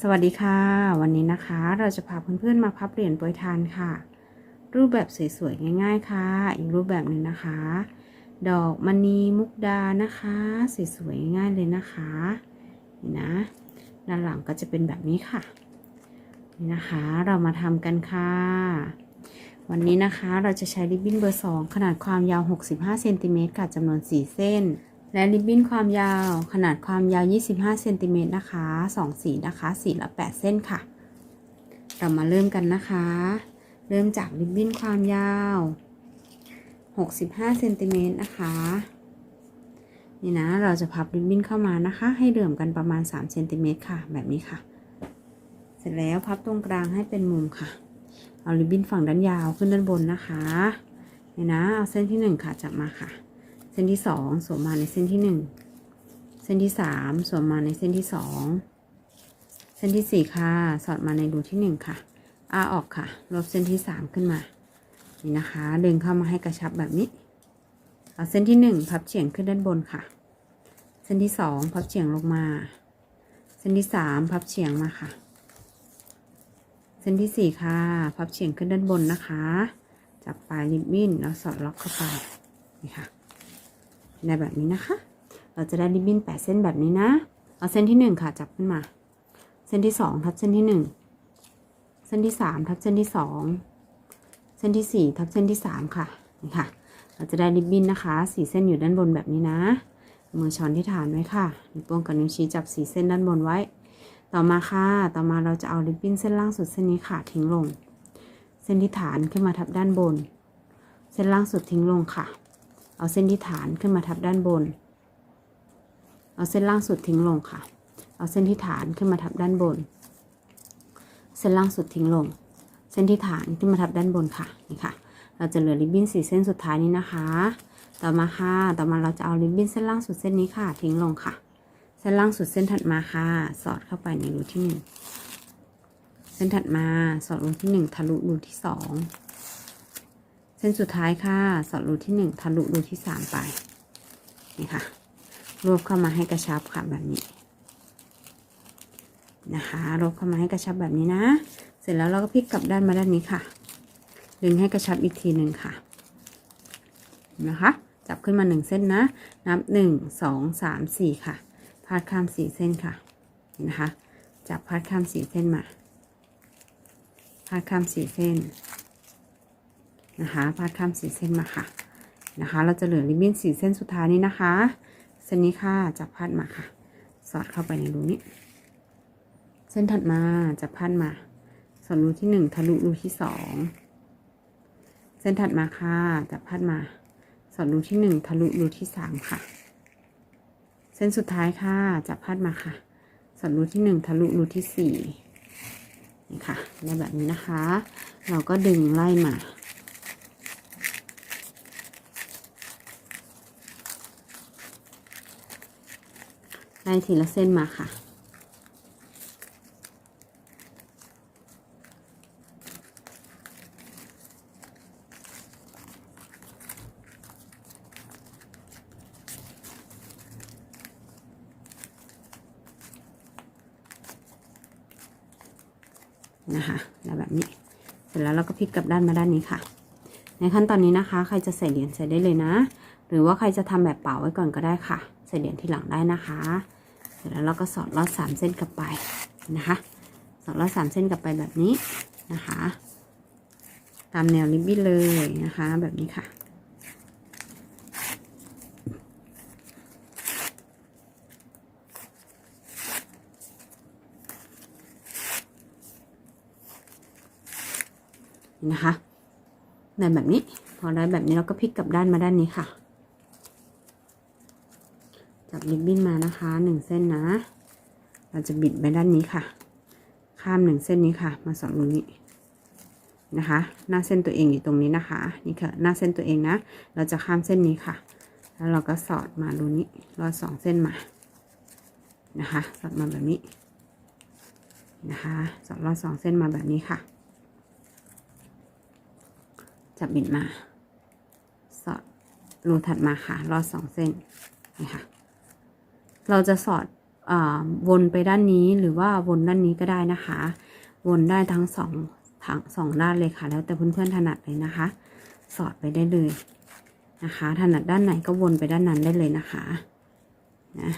สวัสดีค่ะ วันนี้นะคะเราจะพาเพื่อนๆมาพับเหรียญโปรยทานค่ะ รูปแบบสวยๆง่าย ๆ ค่ะ อีกรูปแบบหนึ่งนะคะ ดอกมณีมุกดานะคะสวยๆง่ายๆเลยนะคะนี่นะด้านหลังก็จะเป็นแบบนี้ค่ะนี่นะคะเรามาทำกันค่ะ วันนี้นะคะเราจะใช้ริบบิ้นเบอร์ 2 ขนาดความยาว 65เซนติเมตรค่ะจำนวน 4 เส้น และริบบิ้นความยาวขนาดความยาว 25เซนติเมตรนะคะ2สีนะคะสีละ 8 เส้นค่ะ เรามาเริ่มกันนะคะ เริ่มจากริบบิ้นความยาว 65เซนติเมตรนะคะนี่นะเราจะพับริบบิ้นเข้ามานะคะ ให้เหลื่อมกันประมาณ3เซนติเมตรค่ะ แบบนี้ค่ะ เสร็จแล้วพับตรงกลางให้เป็นมุมค่ะ เอาริบบิ้นฝั่งด้านยาวขึ้นด้านบนนะคะนี่นะเอาเส้นที่1ค่ะจับมาค่ะ เส้นที่2สวมมาในเส้นที่1เส้นที่3สวมมาในเส้นที่2เส้นที่4ค่ะ สอดมาในรูที่1ค่ะอาออกค่ะ ลบเส้นที่3ขึ้นมา นี่นะคะ ดึงเข้ามาให้กระชับแบบนี้ เอาเส้นที่1พับเฉียงขึ้นด้านบนค่ะ เส้นที่2พับเฉียงลงมา เส้นที่3พับเฉียงมาค่ะ เส้นที่4ค่ะ พับเฉียงขึ้นด้านบนนะคะ จับปลายริบบิ้นแล้วสอดล็อกเข้าไป นี่ค่ะ ได้แบบนี้นะคะ เราจะได้ริบบิ้นแปดเส้นแบบนี้นะ เอาเส้นที่1ค่ะจับขึ้นมา เส้นที่2ทับเส้นที่1เส้นที่3ทับเส้นที่2เส้นที่4ทับเส้นที่3ค่ะนี่ค่ะ เราจะได้ริบบิ้นนะคะสี่เส้นอยู่ด้านบนแบบนี้นะมือช้อนที่ฐานไว้ค่ะนิ้วโป้งกับนิ้วชี้จับสี่เส้นด้านบนไว้ ต่อมาค่ะ ต่อมาเราจะเอาริบบิ้นเส้นล่างสุดเส้นนี้ค่ะทิ้งลง เส้นที่ฐานขึ้นมาทับด้านบน เส้นล่างสุดทิ้งลงค่ะ เอาเส้นที่ฐานขึ้นมาทับด้านบน เอาเส้นล่างสุดทิ้งลงค่ะ เอาเส้นที่ฐานขึ้นมาทับด้านบน เส้นล่างสุดทิ้งลง เส้นที่ฐานขึ้นมาทับด้านบนค่ะ นี่ค่ะ เราจะเหลือริบบิ้นสี่เส้นสุดท้ายนี้นะคะ ต่อมาค่ะ ต่อมาเราจะเอาริบบิ้นเส้นล่างสุดเส้นนี้ค่ะ ทิ้งลงค่ะ เส้นล่างสุดเส้นถัดมาค่ะ สอดเข้าไปในรูที่หนึ่งเส้นถัดมาสอดรูที่หนึ่งทะลุรูที่สอง ส้นสุดท้ายค่ะ สอดรูที่หนึ่งทะลุรูที่สามไป นี่ค่ะ รวบเข้ามาให้กระชับค่ะแบบนี้ นะคะ รวบเข้ามาให้กระชับแบบนี้นะ เสร็จแล้วเราก็พลิกกลับด้านมาด้านนี้ค่ะ ดึงให้กระชับอีกทีหนึ่งค่ะ นะคะ จับขึ้นมาหนึ่งเส้นนะ นับหนึ่งสองสามสี่ค่ะ พาดข้ามสี่เส้นค่ะ นะคะ จับพาดข้ามสี่เส้นมา พาดข้ามสี่เส้น นะคะพาดข้ามสี่เส้นมาค่ะนะคะ เราจะเหลือริบบิ้นสี่เส้นสุดท้ายนี้นะคะเส้นนี้ค่ะจับพาดมาค่ะ สอดเข้าไปในรูนี้ เส้นถัดมาจับพาดมาสอดรูที่หนึ่งทะลุรูที่สองเส้นถัดมาค่ะจับพาดมา สอดรูที่หนึ่งทะลุรูที่สามค่ะ เส้นสุดท้ายค่ะจับพาดมาค่ะ สอดรูที่หนึ่งทะลุรูที่สี่นี่ค่ะได้แบบนี้นะคะ เราก็ดึงไล่มา ไล่ทีละเส้นมาค่ะ นะคะแล้วแบบนี้ เสร็จแล้วเราก็พลิกกลับด้านมาด้านนี้ค่ะ ในขั้นตอนนี้นะคะ ใครจะใส่เหรียญใส่ได้เลยนะ หรือว่าใครจะทำแบบเป่าไว้ก่อนก็ได้ค่ะ ใส่เหรียญทีหลังได้นะคะ ร็จแล้วเราก็สอดลอดสามเส้นกลับไปนะคะสอดลอดสามเส้นกลับไปแบบนี้นะคะ ตามแนวริบบิ้นเลยนะคะ แบบนี้ค่ะนะคะได้แบบนี้ พอได้แบบนี้เราก็พลิกกลับด้านมาด้านนี้ค่ะ ริบบิ้นมานะคะหนึ่งเส้นนะ เราจะบิดไปด้านนี้ค่ะ ข้ามหนึ่งเส้นนี้ค่ะ มาสอดรูนี้นะคะ หน้าเส้นตัวเองอยู่ตรงนี้นะคะ นี่ค่ะ หน้าเส้นตัวเองนะ เราจะข้ามเส้นนี้ค่ะ แล้วเราก็สอดมารูนี้รอดสองเส้นมา นะคะ สอดมาแบบนี้ นะคะ สอดรอดสองเส้นมาแบบนี้ค่ะ จับบิดมา สอดรูถัดมาค่ะ รอดสองเส้นนี่ค่ะ เราจะสอดอวนไปด้านนี้หรือว่าวนด้านนี้ก็ได้นะคะ วนได้ทั้งสองทั้งสองด้านเลยค่ะ แล้วแต่เพื่อนๆถนัดเลยนะคะ สอดไปได้เลยนะคะ ถนัดด้านไหนก็วนไปด้านนั้นได้เลยนะคะนะ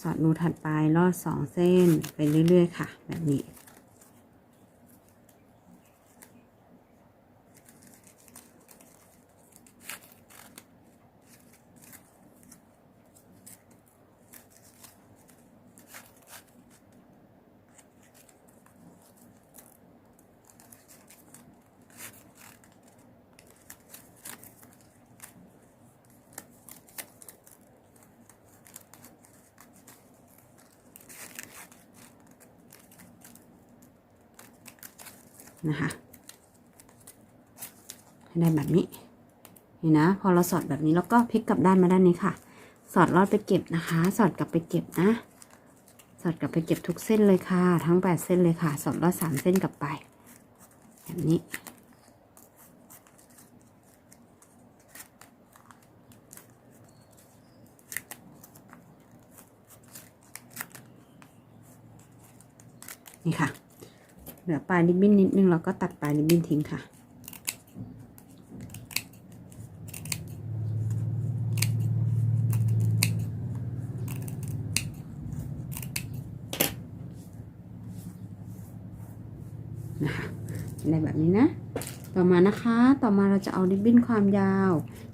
สอดรูถัดไปลอดสองเส้นไปเรื่อยๆค่ะ แบบนี้ นะคะให้ได้แบบนี้นี่นะ พอเราสอดแบบนี้แล้วก็พลิกกลับด้านมาด้านนี้ค่ะ สอดลอดไปเก็บนะคะ สอดกลับไปเก็บนะ สอดกลับไปเก็บทุกเส้นเลยค่ะ ทั้งแปดเส้นเลยค่ะ สอดลอดสามเส้นกลับไป แบบนี้ค่ะ เห ลือปลายริบบิ้นนิดนึงเราก็ตัดปลายริบบิ้นทิ้งค่ะ นะคะในแบบนี้นะ ต่อมานะคะ ต่อมาเราจะเอาริบบิ้นความยาว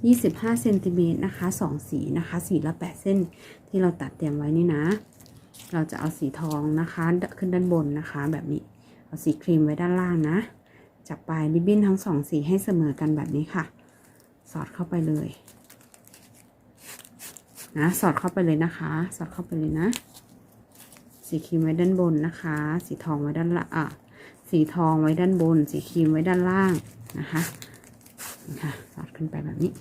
25เซนติเมตรนะคะ 2 สีนะคะ สีละ 8 เส้นที่เราตัดเตรียมไว้นี่นะ เราจะเอาสีทองนะคะ ขึ้นด้านบนนะคะแบบนี้ เอาสีครีมไว้ด้านล่างนะ จับปลายริบบิ้นทั้งสองสีให้เสมอกันแบบนี้ค่ะ สอดเข้าไปเลยนะสอดเข้าไปเลยนะคะ สอดเข้าไปเลยนะ สีครีมไว้ด้านบนนะคะ สีทองไว้ด้านล่างอะสีทองไว้ด้านบน สีครีมไว้ด้านล่างนะคะนี่ค่ะสอดขึ้นไปแบบนี้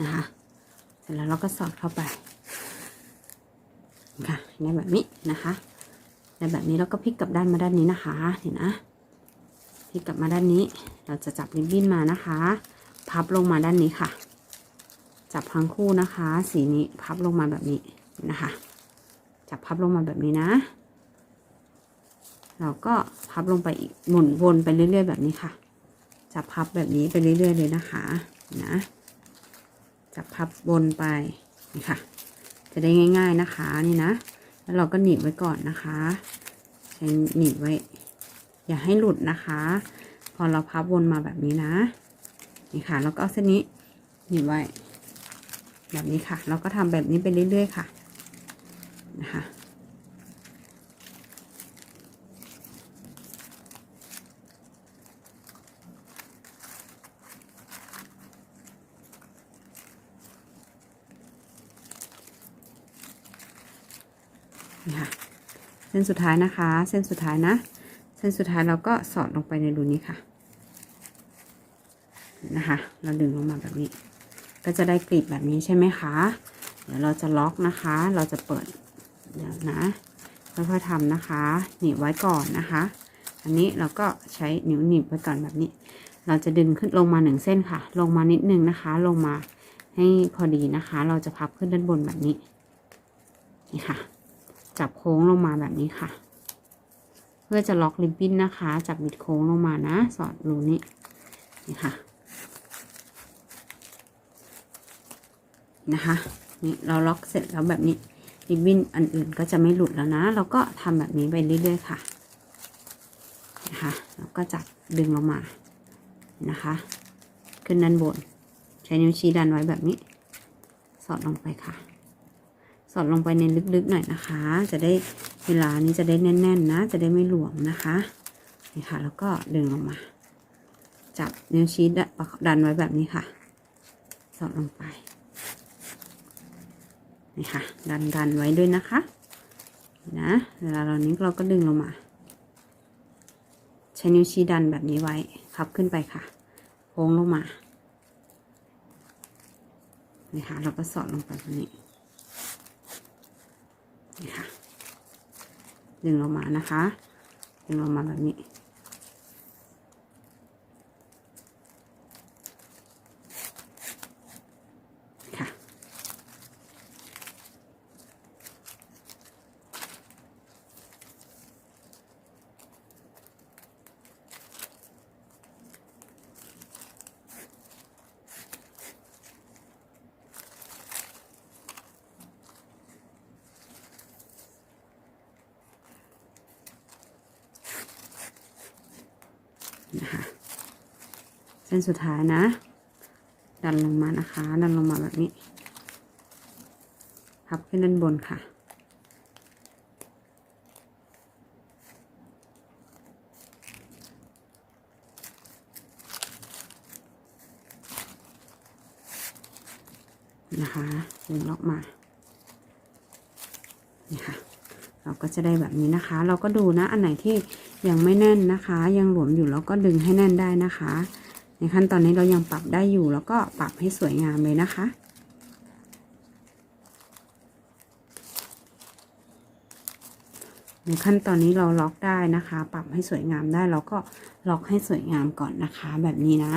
นะคะเสร็จแล้วเราก็สอดเข้าไปค่ะในแบบนี้นะคะในแบบนี้เราก็พลิกกลับด้านมาด้านนี้นะคะเห็นนะพลิกกลับมาด้านนี้ เราจะจับริบบิ้นมานะคะ พับลงมาด้านนี้ค่ะ จับทั้งคู่นะคะ สีนี้พับลงมาแบบนี้นะคะ จับพับลงมาแบบนี้นะ เราก็พับลงไปอีกหมุนวนไปเรื่อย ๆ แบบนี้ค่ะ จับพับแบบนี้ไปเรื่อย ๆ เลยนะคะ นะ จับพับบนไปนี่ค่ะ จะได้ง่าย ๆนะคะนี่นะ แล้วเราก็หนีบไว้ก่อนนะคะใช้หนีบไว้ อย่าให้หลุดนะคะ พอเราพับวนมาแบบนี้นะนี่ค่ะ แล้วก็เอาเส้นนี้หนีบไว้ แบบนี้ค่ะ เราก็ทำแบบนี้ไปเรื่อยๆค่ะนะคะ นี่ค่ะ เส้นสุดท้ายนะคะ เส้นสุดท้ายนะ เส้นสุดท้ายเราก็สอดลงไปในรูนี้ค่ะ นะคะ เราดึงลงมาแบบนี้ ก็จะได้กลีบแบบนี้ใช่ไหมคะ เดี๋ยวเราจะล็อกนะคะ เราจะเปิด เดี๋ยวนะค่อยๆทำนะคะหนีบไว้ก่อนนะคะ อันนี้เราก็ใช้นิ้วหนีบไว้ก่อนแบบนี้ เราจะดึงขึ้นลงมาหนึ่งเส้นค่ะ ลงมานิดนึงนะคะ ลงมาให้พอดีนะคะ เราจะพับขึ้นด้านบนแบบนี้นี่ค่ะ จับโค้งลงมาแบบนี้ค่ะ เพื่อจะล็อกริบบิ้นนะคะ จับบิดโค้งลงมานะ สอดรูนี้นี่ค่ะนะคะนี่เราล็อกเสร็จแล้วแบบนี้ริบบิ้นอันอื่นก็จะไม่หลุดแล้วนะ เราก็ทำแบบนี้ไปเรื่อยๆค่ะนะคะแล้วก็จับดึงลงมานะคะ ขึ้นด้านบน ใช้นิ้วชี้ดันไว้แบบนี้ สอดลงไปค่ะ สอดลงไปในลึกๆหน่อยนะคะ จะได้เวลานี้จะได้แน่น ๆ นะ จะได้ไม่หลวมนะคะนี่ค่ะ แล้วก็ดึงลงมา จับนิ้วชี้ดันไว้แบบนี้ค่ะ สอดลงไปนี่ค่ะ ดันดันไว้ด้วยนะคะ นะ เวลาเรานี้เราก็ดึงลงมา ใช้นิ้วชี้ดันแบบนี้ไว้พับขึ้นไปค่ะโค้งลงมานี่ค่ะ เราก็สอดลงไปแบบนี้ นี่ค่ะดึงลงมานะคะ ดึงลงมาแบบนี้ ส้นสุดท้ายนะ ดันลงมานะคะ ดันลงมาแบบนี้ พับขึ้นด้านบนค่ะ นะคะดึงออกมา นี่ค่ะ เราก็จะได้แบบนี้นะคะ เราก็ดูนะ อันไหนที่ยังไม่แน่นนะคะ ยังหลวมอยู่เราก็ดึงให้แน่นได้นะคะ ในขั้นตอนนี้เรายังปรับได้อยู่แล้วก็ปรับให้สวยงามเลยนะคะ ในขั้นตอนนี้เราล็อกได้นะคะ ปรับให้สวยงามได้เราก็ล็อกให้สวยงามก่อนนะคะ แบบนี้นะ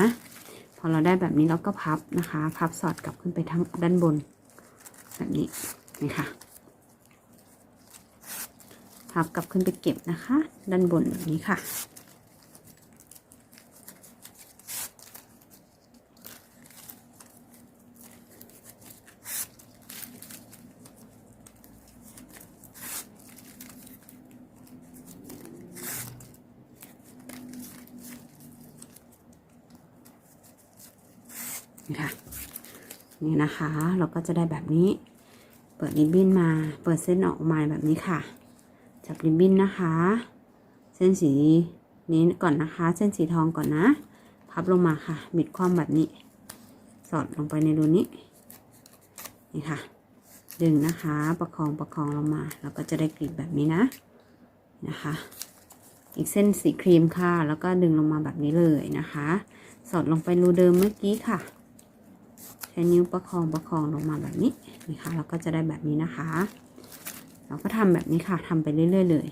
พอเราได้แบบนี้เราก็พับนะคะ พับสอดกลับขึ้นไปทั้งด้านบน แบบนี้นี่ค่ะพับกลับขึ้นไปเก็บนะคะ ด้านบนแบบนี้ค่ะ นี่นะคะ เราก็จะได้แบบนี้ เปิดริบบิ้นมา เปิดเส้นออกมาแบบนี้ค่ะ จับริบบิ้นนะคะ เส้นสีนี้ก่อนนะคะ เส้นสีทองก่อนนะ พับลงมาค่ะ บิดคว่ำแบบนี้ สอดลงไปในรูนี้ นี่ค่ะ ดึงนะคะ ประคองประคองลงมา เราก็จะได้กลีบแบบนี้นะ นะคะ อีกเส้นสีครีมค่ะ แล้วก็ดึงลงมาแบบนี้เลยนะคะ สอดลงไปรูเดิมเมื่อกี้ค่ะ ช้นิ้วประคองประคองลงมาแบบนี้นะคะเราก็จะได้แบบนี้นะคะ เราก็ทำแบบนี้ค่ะทำไปเรื่อย ๆ เลย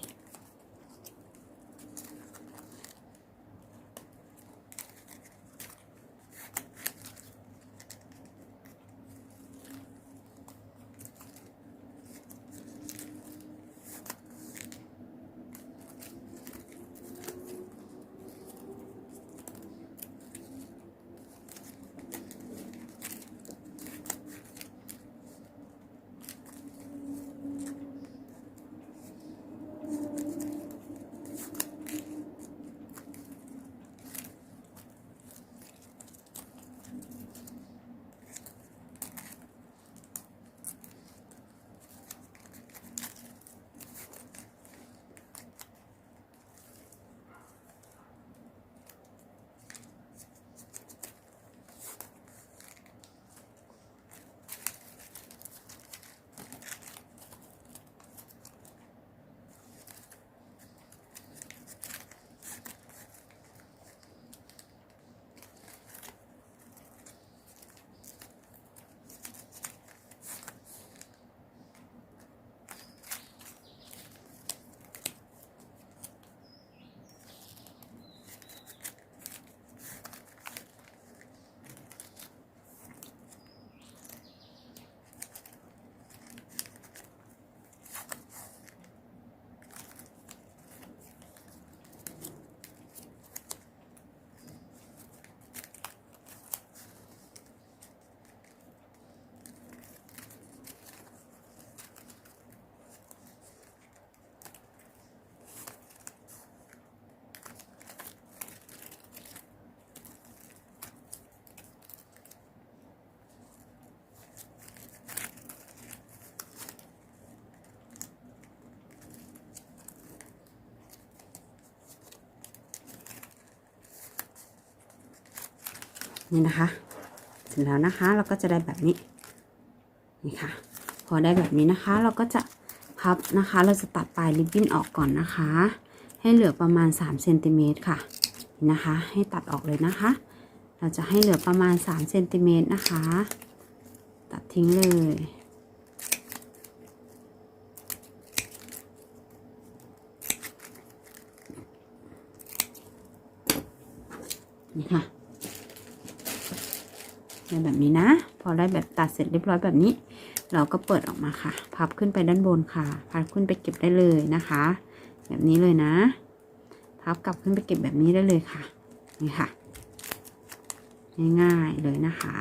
นี่นะคะ เสร็จแล้วนะคะเราก็จะได้แบบนี้นี่ค่ะ พอได้แบบนี้นะคะ เราก็จะพับนะคะ เราจะตัดปลายริบบิ้นออกก่อนนะคะ ให้เหลือประมาณ3เซนติเมตรค่ะนี่นะคะ ให้ตัดออกเลยนะคะ เราจะให้เหลือประมาณ3เซนติเมตรนะคะ ตัดทิ้งเลยนี่ค่ะ แบบนี้นะ พอได้แบบตัดเสร็จเรียบร้อยแบบนี้ เราก็เปิดออกมาค่ะ พับขึ้นไปด้านบนค่ะ พับขึ้นไปเก็บได้เลยนะคะ แบบนี้เลยนะ พับกลับขึ้นไปเก็บแบบนี้ได้เลยค่ะ นี่ค่ะ ง่ายๆเลยนะคะ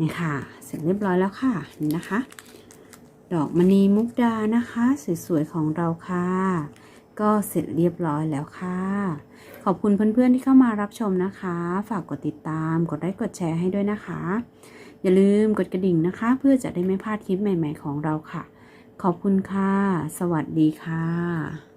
นี่ค่ะ เสร็จเรียบร้อยแล้วค่ะนี่นะคะ ดอกมณีมุกดานะคะ สวยๆของเราค่ะ ก็เสร็จเรียบร้อยแล้วค่ะ ขอบคุณเพื่อนๆที่เข้ามารับชมนะคะ ฝากกดติดตามกดไลค์กดแชร์ให้ด้วยนะคะ อย่าลืมกดกระดิ่งนะคะ เพื่อจะได้ไม่พลาดคลิปใหม่ ๆ ของเราค่ะ ขอบคุณค่ะ สวัสดีค่ะ